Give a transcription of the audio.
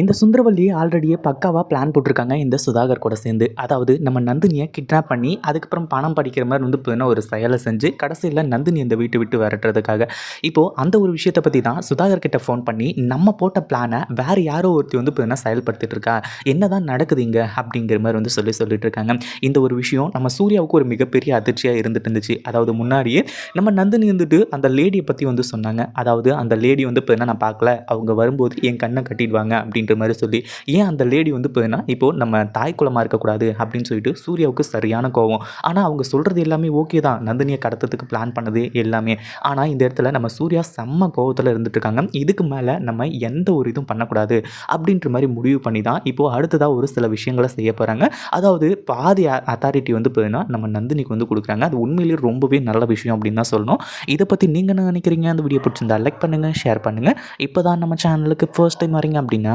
இந்த சுந்தரவல்லி ஆல்ரெடியே பக்காவாக பிளான் போட்டிருக்காங்க இந்த சுதாகர் கூட சேர்ந்து. அதாவது நம்ம நந்தினியை கிட்னாப் பண்ணி அதுக்கப்புறம் பணம் படிக்கிற மாதிரி வந்து பார்த்தீங்கன்னா ஒரு செயலை செஞ்சு கடைசியில் நந்தினி இந்த வீட்டை விட்டு விரட்டுறதுக்காக. இப்போது அந்த ஒரு விஷயத்தை பற்றி தான் சுதாகர் கிட்ட ஃபோன் பண்ணி நம்ம போட்ட பிளானை வேறு யாரோ ஒருத்தி வந்து பார்த்தீங்கன்னா செயல்படுத்திட்டு இருக்கா? என்ன தான் நடக்குது இங்கே? அப்படிங்கிற மாதிரி வந்து சொல்லி சொல்லிட்டு இருக்காங்க. இந்த ஒரு விஷயம் நம்ம சூர்யாவுக்கு ஒரு மிகப்பெரிய அதிர்ச்சியாக இருந்துட்டு இருந்துச்சு. அதாவது முன்னாடியே நம்ம நந்தினி வந்துட்டு அந்த லேடியை பற்றி வந்து சொன்னாங்க. அதாவது அந்த லேடி வந்து பார்த்தீங்கன்னா நான் பார்க்கல. அவங்க வரும்போது என் கண்ணை கட்டிடுவாங்க அப்படின்ற மாதிரி சொல்லி ஏன் அந்த லேடி வந்து பார்த்தீங்கன்னா இப்போது நம்ம தாய் குலமாக இருக்கக்கூடாது அப்படின்னு சொல்லிட்டு சூர்யாவுக்கு சரியான கோவம். ஆனால் அவங்க சொல்கிறது எல்லாமே ஓகே தான். நந்தினியை கடத்தத்துக்கு பிளான் பண்ணது எல்லாமே. ஆனால் இந்த இடத்துல நம்ம சூர்யா செம்ம கோவத்தில் இருந்துட்டு இருக்காங்க இதுக்கு மேலே நம்ம எந்த ஒரு இதுவும் பண்ணக்கூடாது அப்படின்ற மாதிரி முடிவு பண்ணி தான் இப்போது அடுத்ததாக ஒரு சில விஷயங்களை செய்ய போகிறாங்க அதாவது பாதி அத்தாரிட்டி வந்து பார்த்தீங்கன்னா நம்ம நந்தினிக்கு வந்து கொடுக்குறாங்க. அது உண்மையிலேயே ரொம்பவே நல்ல விஷயம் அப்படின்னு தான் சொல்லணும். இதை பற்றி நீங்கள் என்ன நினைக்கிறீங்க? அந்த வீடியோ பிடிச்சிருந்தா லைக் பண்ணுங்கள் ஷேர் பண்ணுங்கள் இப்போ தான் நம்ம சேனலுக்கு ஃபர்ஸ்ட் டைம் வரீங்க அப்படின்னா